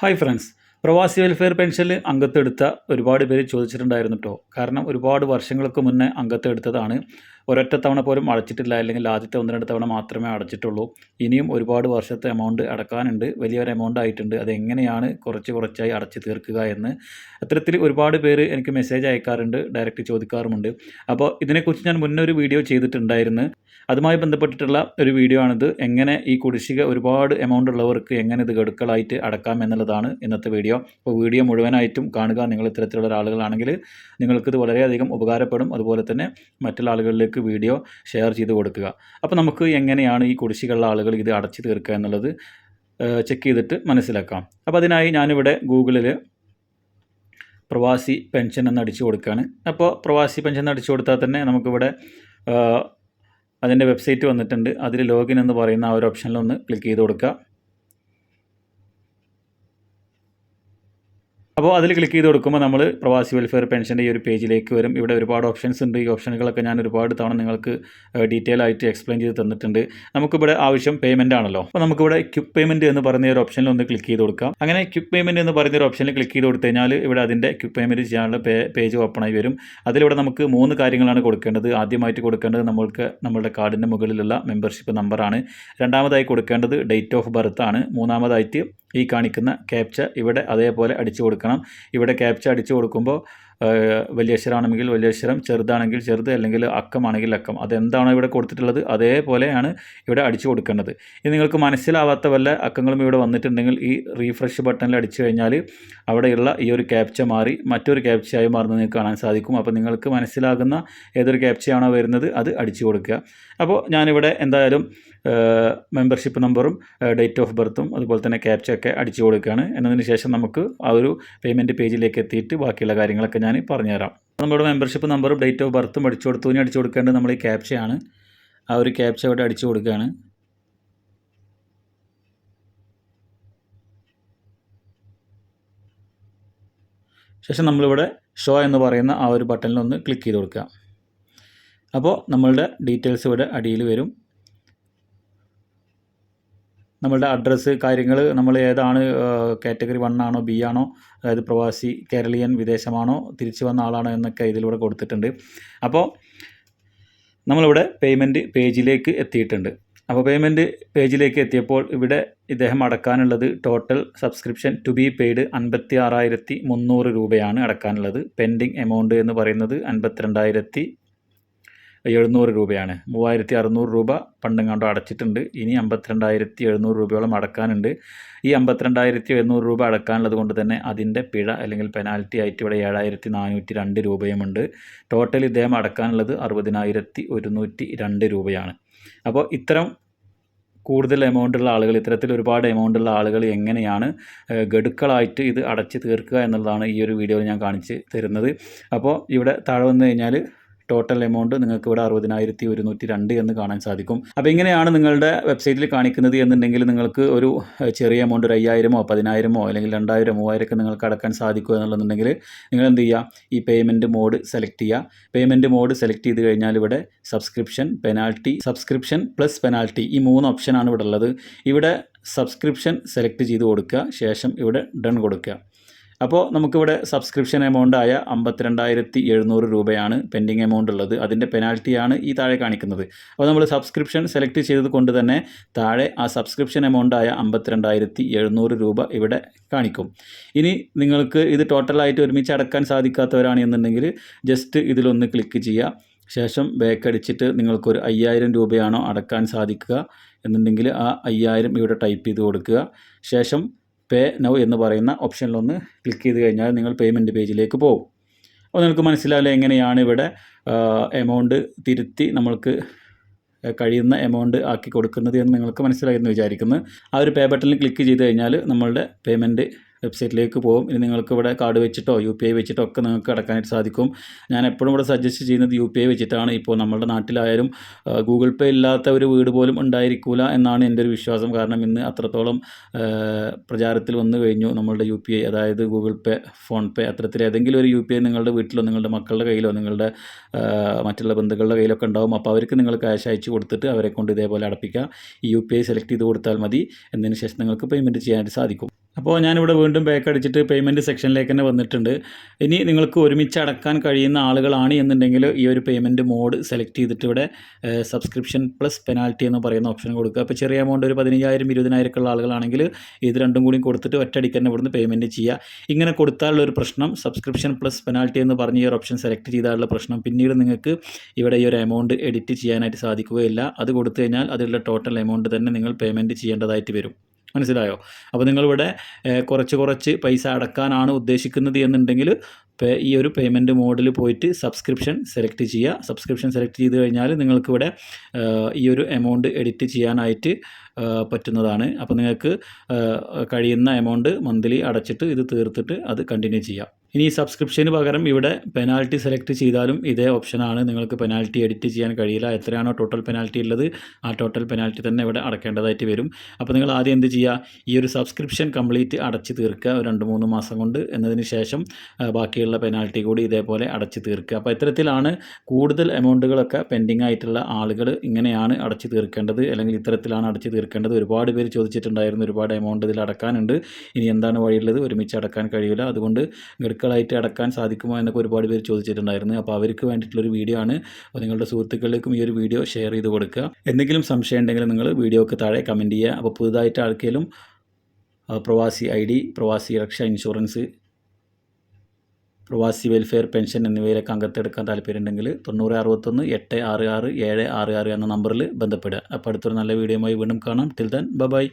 Hi friends പ്രവാസി welfare പെൻഷനിൽ അംഗത്തെടുത്ത ഒരുപാട് പേര് ചോദിച്ചിട്ടുണ്ടായിരുന്നു കേട്ടോ കാരണം ഒരുപാട് വർഷങ്ങൾക്ക് മുന്നേ അംഗത്തെടുത്തതാണ് ഒരൊറ്റ തവണ പോലും അടച്ചിട്ടില്ല അല്ലെങ്കിൽ ആദ്യത്തെ ഒന്ന് രണ്ട് തവണ മാത്രമേ അടച്ചിട്ടുള്ളൂ. ഇനിയും ഒരുപാട് വർഷത്തെ എമൗണ്ട് അടക്കാനുണ്ട്. വലിയൊരു എമൗണ്ട് ആയിട്ടുണ്ട്. അതെങ്ങനെയാണ് കുറച്ച് കുറച്ചായി അടച്ച് തീർക്കുക എന്ന് അത്തരത്തിൽ ഒരുപാട് പേര് എനിക്ക് മെസ്സേജ് അയക്കാറുണ്ട് ഡയറക്റ്റ് ചോദിക്കാറുമുണ്ട്. അപ്പോൾ ഇതിനെക്കുറിച്ച് ഞാൻ മുന്നേ ഒരു വീഡിയോ ചെയ്തിട്ടുണ്ടായിരുന്നു. അതുമായി ബന്ധപ്പെട്ടിട്ടുള്ള ഒരു വീഡിയോ ആണിത്. എങ്ങനെ ഈ കുടിശ്ശിക ഒരുപാട് എമൗണ്ട് ഉള്ളവർക്ക് എങ്ങനെ ഇത് ഗഡുക്കളായിട്ട് അടക്കാം എന്നുള്ളതാണ് ഇന്നത്തെ വീഡിയോ അപ്പോൾ വീഡിയോ മുഴുവനായിട്ടും കാണുക. നിങ്ങൾ ഇത്തരത്തിലുള്ള ഒരാളുകളാണെങ്കിൽ നിങ്ങൾക്കിത് വളരെയധികം ഉപകാരപ്പെടും. അതുപോലെ തന്നെ മറ്റുള്ള ആളുകളിലേക്ക് വീഡിയോ ഷെയർ ചെയ്ത് കൊടുക്കുക. അപ്പോൾ നമുക്ക് എങ്ങനെയാണ് ഈ കുടിശ്ശികളുള്ള ആളുകൾ ഇത് അടച്ചു തീർക്കുക എന്നുള്ളത് ചെക്ക് ചെയ്തിട്ട് മനസ്സിലാക്കാം. അപ്പോൾ അതിനായി ഞാനിവിടെ ഗൂഗിളിൽ പ്രവാസി പെൻഷൻ എന്ന് അടിച്ചു കൊടുക്കുകയാണ്. അപ്പോൾ പ്രവാസി പെൻഷൻ എന്ന് അടിച്ചു കൊടുത്താൽ തന്നെ നമുക്കിവിടെ അതിന്റെ വെബ്സൈറ്റ് വന്നിട്ടുണ്ട്. അതിൽ ലോഗിൻ എന്ന് പറയുന്ന ആ ഒരു ഓപ്ഷനിലൊന്ന് ക്ലിക്ക് ചെയ്ത് കൊടുക്കുക. അപ്പോൾ അതിൽ ക്ലിക്ക് ചെയ്ത് കൊടുക്കുമ്പോൾ നമ്മൾ പ്രവാസി വെൽഫെയർ പെൻഷന്റെ ഈ ഒരു പേജിലേക്ക് വരും. ഇവിടെ ഒരുപാട് ഓപ്ഷൻസ് ഉണ്ട്. ഈ ഓപ്ഷനുകളൊക്കെ ഞാൻ ഒരുപാട് തവണ നിങ്ങൾക്ക് ഡീറ്റെയിൽ ആയിട്ട് എക്സ്പ്ലെയിൻ ചെയ്ത് തന്നിട്ടുണ്ട്. നമുക്കിവിടെ ആവശ്യം പേയ്മെന്റ് ആണല്ലോ. അപ്പോൾ നമുക്കിവിടെ ക്വിക്ക് പേയ്മെന്റ് എന്ന് പറയുന്ന ഒരു ഓപ്ഷനിൽ ഒന്ന് ക്ലിക്ക് ചെയ്ത് കൊടുക്കാം. അങ്ങനെ ക്വിക്ക് പേയ്മെന്റ് എന്ന് പറയുന്ന ഒരു ഓപ്ഷനിൽ ക്ലിക്ക് ചെയ്ത് കൊടുത്തു കഴിഞ്ഞാൽ ഇവിടെ അതിന്റെ ക്വിക്ക് പേയ്മെന്റ് ചെയ്യാനുള്ള പേജ് ഓപ്പൺ ആയി വരും. അതിലിവിടെ നമുക്ക് മൂന്ന് കാര്യങ്ങളാണ് കൊടുക്കേണ്ടത്. ആദ്യമായിട്ട് കൊടുക്കേണ്ടത് നമ്മൾക്ക് നമ്മളുടെ കാർഡിന്റെ മുകളിലുള്ള മെമ്പർഷിപ്പ് നമ്പറാണ് രണ്ടാമതായി കൊടുക്കേണ്ടത് ഡേറ്റ് ഓഫ് ബർത്ത് ആണ്. മൂന്നാമതായിട്ട് ഈ കാണിക്കുന്ന ക്യാപ്ച ഇവിടെ അതേപോലെ അടിച്ചു കൊടുക്കണം. ഇവിടെ ക്യാപ്ച അടിച്ചു കൊടുക്കുമ്പോൾ വലിയ അക്ഷരമാണെങ്കിൽ വലിയ അക്ഷരം ചെറുതാണെങ്കിൽ ചെറുത് അല്ലെങ്കിൽ അക്കമാണെങ്കിൽ അക്കം. അതെന്താണോ ഇവിടെ കൊടുത്തിട്ടുള്ളത് അതേപോലെയാണ് ഇവിടെ അടിച്ചു കൊടുക്കേണ്ടത്. ഇനി നിങ്ങൾക്ക് മനസ്സിലാവാത്ത വല്ല അക്കങ്ങളും ഇവിടെ വന്നിട്ടുണ്ടെങ്കിൽ ഈ റീഫ്രഷ് ബട്ടണിൽ അടിച്ചു കഴിഞ്ഞാൽ അവിടെയുള്ള ഈ ഒരു ക്യാപ്ച മാറി മറ്റൊരു ക്യാപ്ചയായി മാറുന്നത് നിങ്ങൾക്ക് കാണാൻ സാധിക്കും. അപ്പോൾ നിങ്ങൾക്ക് മനസ്സിലാകുന്ന ഏതൊരു ക്യാപ്ചയാണോ വരുന്നത് അത് അടിച്ചു കൊടുക്കുക. അപ്പോൾ ഞാനിവിടെ എന്തായാലും മെമ്പർഷിപ്പ് നമ്പറും ഡേറ്റ് ഓഫ് ബർത്തും അതുപോലെ തന്നെ ക്യാപ്ച ഒക്കെ അടിച്ചു കൊടുക്കുകയാണ്. എന്നതിന് ശേഷം നമുക്ക് ആ ഒരു പേയ്മെന്റ് പേജിലേക്ക് എത്തിയിട്ട് ബാക്കിയുള്ള കാര്യങ്ങളൊക്കെ ഞാൻ പറഞ്ഞുതരാം. നമ്മുടെ മെമ്പർഷിപ്പ് നമ്പറും ഡേറ്റ് ഓഫ് ബർത്തും അടിച്ചു കൊടുത്തു. ഇനി അടിച്ചു കൊടുക്കേണ്ടത് നമ്മൾ ഈ ക്യാപ്ചയാണ് ആ ഒരു ക്യാപ്ച ഇവിടെ അടിച്ചു കൊടുക്കുകയാണ്. ശേഷം നമ്മളിവിടെ ഷോ എന്ന് പറയുന്ന ആ ഒരു ബട്ടണിൽ ഒന്ന് ക്ലിക്ക് ചെയ്ത് കൊടുക്കുക. അപ്പോൾ നമ്മളുടെ ഡീറ്റെയിൽസ് ഇവിടെ അടിയിൽ വരും. നമ്മളുടെ അഡ്രസ്സ് കാര്യങ്ങൾ നമ്മൾ ഏതാണ് കാറ്റഗറി വൺ ആണോ ബി ആണോ അതായത് പ്രവാസി കേരളീയൻ വിദേശമാണോ തിരിച്ചു വന്ന ആളാണോ എന്നൊക്കെ ഇതിലൂടെ കൊടുത്തിട്ടുണ്ട്. അപ്പോൾ നമ്മളിവിടെ പേയ്മെന്റ് പേജിലേക്ക് എത്തിയിട്ടുണ്ട്. അപ്പോൾ പേയ്മെന്റ് പേജിലേക്ക് എത്തിയപ്പോൾ ഇവിടെ ഇദ്ദേഹം അടക്കാനുള്ളത് total subscription to be paid അൻപത്തി ആറായിരത്തി മുന്നൂറ് രൂപയാണ് അടക്കാനുള്ളത്. പെൻഡിങ് എമൗണ്ട് എന്ന് പറയുന്നത് അൻപത്തിരണ്ടായിരത്തി എഴുന്നൂറ് രൂപയാണ്. മൂവായിരത്തി അറുന്നൂറ് രൂപ പണ്ടെങ്ങാണ്ടോ അടച്ചിട്ടുണ്ട്. ഇനി അമ്പത്തിരണ്ടായിരത്തി എഴുന്നൂറ് രൂപയോളം അടക്കാനുണ്ട്. ഈ അമ്പത്തിരണ്ടായിരത്തി എഴുന്നൂറ് രൂപ അടക്കാനുള്ളത് കൊണ്ട് തന്നെ അതിന്റെ പിഴ അല്ലെങ്കിൽ പെനാൽറ്റി ആയിട്ട് ഇവിടെ ഏഴായിരത്തി നാനൂറ്റി രണ്ട് രൂപയുമുണ്ട്. ടോട്ടൽ ഇദ്ദേഹം അടക്കാനുള്ളത് അറുപതിനായിരത്തി ഒരുന്നൂറ്റി രണ്ട് രൂപയാണ്. അപ്പോൾ ഇത്തരം കൂടുതൽ എമൗണ്ട് ഉള്ള ആളുകൾ ഇത്തരത്തിൽ ഒരുപാട് എമൗണ്ട് ഉള്ള ആളുകൾ എങ്ങനെയാണ് ഗഡുക്കളായിട്ട് ഇത് അടച്ച് തീർക്കുക എന്നുള്ളതാണ് ഈ ഒരു വീഡിയോയിൽ ഞാൻ കാണിച്ച് തരുന്നത്. അപ്പോൾ ഇവിടെ താഴെ വന്നു കഴിഞ്ഞാൽ ടോട്ടൽ എമൗണ്ട് നിങ്ങൾക്ക് ഇവിടെ അറുപതിനായിരത്തി ഒരുന്നൂറ്റി രണ്ട് എന്ന് കാണാൻ സാധിക്കും. അപ്പോൾ ഇങ്ങനെയാണ് നിങ്ങളുടെ വെബ്സൈറ്റിൽ കാണിക്കുന്നത് എന്നുണ്ടെങ്കിൽ നിങ്ങൾക്ക് ഒരു ചെറിയ എമൗണ്ട് ഒരു അയ്യായിരമോ പതിനായിരമോ അല്ലെങ്കിൽ രണ്ടായിരം മൂവായിരമൊക്കെ നിങ്ങൾക്ക് അടക്കാൻ സാധിക്കുമോ എന്നുള്ളതെന്നുണ്ടെങ്കിൽ നിങ്ങൾ എന്ത് ചെയ്യുക? ഈ പേയ്മെന്റ് മോഡ് സെലക്ട് ചെയ്യുക. പേയ്മെന്റ് മോഡ് സെലക്ട് ചെയ്ത് കഴിഞ്ഞാൽ ഇവിടെ subscription penalty subscription plus penalty ഈ മൂന്ന് ഓപ്ഷനാണ് ഇവിടെ ഉള്ളത്. ഇവിടെ സബ്സ്ക്രിപ്ഷൻ സെലക്ട് ചെയ്ത് കൊടുക്കുക. ശേഷം ഇവിടെ ഡൺ കൊടുക്കുക. അപ്പോൾ നമുക്കിവിടെ സബ്സ്ക്രിപ്ഷൻ എമൗണ്ട് ആയ അമ്പത്തിരണ്ടായിരത്തി എഴുന്നൂറ് രൂപയാണ് പെൻഡിങ് എമൗണ്ട് ഉള്ളത്. അതിന്റെ പെനാൽറ്റിയാണ് ഈ താഴെ കാണിക്കുന്നത്. അപ്പോൾ നമ്മൾ സബ്സ്ക്രിപ്ഷൻ സെലക്ട് ചെയ്തത് കൊണ്ട് തന്നെ താഴെ ആ സബ്സ്ക്രിപ്ഷൻ എമൗണ്ട് ആയ അമ്പത്തിരണ്ടായിരത്തി എഴുന്നൂറ് രൂപ ഇവിടെ കാണിക്കും. ഇനി നിങ്ങൾക്ക് ഇത് ടോട്ടലായിട്ട് ഒരുമിച്ച് അടക്കാൻ സാധിക്കാത്തവരാണ് എന്നുണ്ടെങ്കിൽ ജസ്റ്റ് ഇതിലൊന്ന് ക്ലിക്ക് ചെയ്യുക. ശേഷം ബാക്ക് അടിച്ചിട്ട് നിങ്ങൾക്കൊരു അയ്യായിരം രൂപയാണോ അടക്കാൻ സാധിക്കുക എന്നുണ്ടെങ്കിൽ ആ അയ്യായിരം ഇവിടെ ടൈപ്പ് ചെയ്ത് കൊടുക്കുക. ശേഷം പേ നൗ എന്ന് പറയുന്ന ഓപ്ഷനിലൊന്ന് ക്ലിക്ക് ചെയ്ത് കഴിഞ്ഞാൽ നിങ്ങൾ പേയ്മെന്റ് പേജിലേക്ക് പോകും. അപ്പോൾ നിങ്ങൾക്ക് മനസ്സിലാവില്ല എങ്ങനെയാണ് ഇവിടെ എമൗണ്ട് തിരുത്തി നമ്മൾക്ക് കഴിയുന്ന എമൗണ്ട് ആക്കി കൊടുക്കുന്നത് എന്ന് നിങ്ങൾക്ക് മനസ്സിലായി എന്ന് വിചാരിക്കുന്നു. ആ ഒരു പേ ബട്ടണിൽ ക്ലിക്ക് ചെയ്ത് കഴിഞ്ഞാൽ നമ്മളുടെ പേയ്മെന്റ് വെബ്സൈറ്റിലേക്ക് പോകും. ഇനി നിങ്ങൾക്ക് ഇവിടെ കാർഡ് വെച്ചിട്ടോ യു പി ഐ വെച്ചിട്ടോ ഒക്കെ നിങ്ങൾക്ക് അടക്കാനായിട്ട് സാധിക്കും. ഞാൻ എപ്പോഴും ഇവിടെ സജസ്റ്റ് ചെയ്യുന്നത് യു പി ഐ വെച്ചിട്ടാണ്. ഇപ്പോൾ നമ്മുടെ നാട്ടിലായാലും ഗൂഗിൾ പേ ഇല്ലാത്ത ഒരു വീട് പോലും ഉണ്ടായിരിക്കില്ല എന്നാണ് എന്റെ ഒരു വിശ്വാസം. കാരണം ഇന്ന് അത്രത്തോളം പ്രചാരത്തിൽ വന്നു കഴിഞ്ഞു നമ്മളുടെ യു പി ഐ. അതായത് ഗൂഗിൾ പേ ഫോൺ പേ അത്തരത്തിൽ ഏതെങ്കിലും ഒരു യു പി ഐ നിങ്ങളുടെ വീട്ടിലോ നിങ്ങളുടെ മക്കളുടെ കയ്യിലോ നിങ്ങളുടെ മറ്റുള്ള ബന്ധുക്കളുടെ കയ്യിലൊക്കെ ഉണ്ടാവും. അപ്പോൾ അവർക്ക് നിങ്ങൾ ക്യാഷ് അയച്ചു കൊടുത്തിട്ട് അവരെ കൊണ്ട് ഇതേപോലെ അടപ്പിക്കുക. ഈ യു പി ഐ സെലക്ട് ചെയ്ത് കൊടുത്താൽ മതി. എന്നതിന് ശേഷം നിങ്ങൾക്ക് പേയ്മെന്റ് ചെയ്യാനായിട്ട് സാധിക്കും. അപ്പോൾ ഞാനിവിടെ വീണ്ടും ബാക്ക് അടിച്ചിട്ട് പേയ്മെന്റ് സെക്ഷനിലേക്ക് തന്നെ വന്നിട്ടുണ്ട്. ഇനി നിങ്ങൾക്ക് ഒരുമിച്ച് അടക്കാൻ കഴിയുന്ന ആളുകളാണ് എന്നുണ്ടെങ്കിൽ ഈ ഒരു പേയ്മെന്റ് മോഡ് സെലക്ട് ചെയ്തിട്ട് ഇവിടെ സബ്സ്ക്രിപ്ഷൻ പ്ലസ് പെനാൽറ്റി എന്ന് പറയുന്ന ഓപ്ഷൻ കൊടുക്കുക. അപ്പോൾ ചെറിയ എമൗണ്ട് ഒരു പതിനഞ്ചായിരം ഇരുപതിനായിരം ഉള്ള ആളുകളാണെങ്കിൽ ഇത് രണ്ടും കൂടി കൊടുത്തിട്ട് ഒറ്റയടിക്ക് തന്നെ ഇവിടുന്ന് പേയ്മെന്റ് ചെയ്യുക. ഇങ്ങനെ കൊടുത്താലുള്ള ഒരു പ്രശ്നം സബ്സ്ക്രിപ്ഷൻ പ്ലസ് പെനാൽറ്റി എന്ന് പറഞ്ഞ ഈ ഒരു ഓപ്ഷൻ സെലക്ട് ചെയ്താലുള്ള പ്രശ്നം പിന്നീട് നിങ്ങൾക്ക് ഇവിടെ ഈ ഒരു എമൗണ്ട് എഡിറ്റ് ചെയ്യാനായിട്ട് സാധിക്കുകയില്ല. അത് കൊടുത്തു കഴിഞ്ഞാൽ അതിലുള്ള ടോട്ടൽ എമൗണ്ട് തന്നെ നിങ്ങൾ പേയ്മെന്റ് ചെയ്യേണ്ടതായിട്ട് വരും. മനസ്സിലായോ? അപ്പോൾ നിങ്ങളിവിടെ കുറച്ച് കുറച്ച് പൈസ അടക്കാനാണ് ഉദ്ദേശിക്കുന്നത് എന്നുണ്ടെങ്കിൽ ഈ ഒരു പേയ്മെന്റ് മോഡിൽ പോയിട്ട് സബ്സ്ക്രിപ്ഷൻ സെലക്ട് ചെയ്യുക. സബ്സ്ക്രിപ്ഷൻ സെലക്ട് ചെയ്ത് കഴിഞ്ഞാൽ നിങ്ങൾക്കിവിടെ ഈ ഒരു എമൗണ്ട് എഡിറ്റ് ചെയ്യാനായിട്ട് പറ്റുന്നതാണ്. അപ്പോൾ നിങ്ങൾക്ക് കഴിയുന്ന എമൗണ്ട് മന്ത്ലി അടച്ചിട്ട് ഇത് തീർത്തിട്ട് അത് കണ്ടിന്യൂ ചെയ്യാം. ഇനി സബ്സ്ക്രിപ്ഷന് പകരം ഇവിടെ പെനാൽറ്റി സെലക്ട് ചെയ്താലും ഇതേ ഓപ്ഷനാണ് നിങ്ങൾക്ക് പെനാൽറ്റി എഡിറ്റ് ചെയ്യാൻ കഴിയില്ല. എത്രയാണോ ടോട്ടൽ പെനാൽറ്റി ഉള്ളത് ആ ടോട്ടൽ പെനാൽറ്റി തന്നെ ഇവിടെ അടക്കേണ്ടതായിട്ട് വരും. അപ്പോൾ നിങ്ങൾ ആദ്യം എന്ത് ചെയ്യുക? ഈ ഒരു സബ്സ്ക്രിപ്ഷൻ കംപ്ലീറ്റ് അടച്ച് തീർക്കുക രണ്ട് മൂന്ന് മാസം കൊണ്ട്. എന്നതിന് ശേഷം ബാക്കിയുള്ള പെനാൽറ്റി കൂടി ഇതേപോലെ അടച്ച് തീർക്കുക. അപ്പോൾ ഇത്തരത്തിലാണ് കൂടുതൽ എമൗണ്ടുകളൊക്കെ പെൻഡിങ് ആയിട്ടുള്ള ആളുകൾ ഇങ്ങനെയാണ് അടച്ച് തീർക്കേണ്ടത്. അല്ലെങ്കിൽ ഇത്തരത്തിലാണ് അടച്ച് തീർക്കേണ്ടത്. ഒരുപാട് പേര് ചോദിച്ചിട്ടുണ്ടായിരുന്നു ഒരുപാട് എമൗണ്ട് ഇതിൽ അടക്കാനുണ്ട്. ഇനി എന്താണ് വഴിയുള്ളത്? ഒരുമിച്ച് അടക്കാൻ കഴിയില്ല. അതുകൊണ്ട് ഗഡുക്കളായിട്ട് അടക്കാൻ സാധിക്കുമോ എന്നൊക്കെ ഒരുപാട് പേര് ചോദിച്ചിട്ടുണ്ടായിരുന്നു. അപ്പോൾ അവർക്ക് വേണ്ടിയിട്ടുള്ളൊരു വീഡിയോ ആണ്. അപ്പോൾ നിങ്ങളുടെ സുഹൃത്തുക്കളിലേക്കും ഈ ഒരു വീഡിയോ ഷെയർ ചെയ്ത് കൊടുക്കുക. എന്തെങ്കിലും സംശയം ഉണ്ടെങ്കിൽ നിങ്ങൾ വീഡിയോക്ക് താഴെ കമന്റ് ചെയ്യുക. അപ്പോൾ പുതുതായിട്ട് ആർക്കെങ്കിലും പ്രവാസി ഐ ഡി പ്രവാസി രക്ഷ ഇൻഷുറൻസ് പ്രവാസി വെൽഫെയർ പെൻഷൻ എന്നിവയിലൊക്കെ അംഗത്തെടുക്കാൻ താല്പര്യമുണ്ടെങ്കിൽ തൊണ്ണൂറ് അറുപത്തൊന്ന് എട്ട് ആറ് ആറ് ഏഴ് ആറ് ആറ് എന്ന നമ്പറിൽ ബന്ധപ്പെടുക. അപ്പോൾ അടുത്തൊരു നല്ല വീഡിയോയുമായി വീണ്ടും കാണാം. Till then bye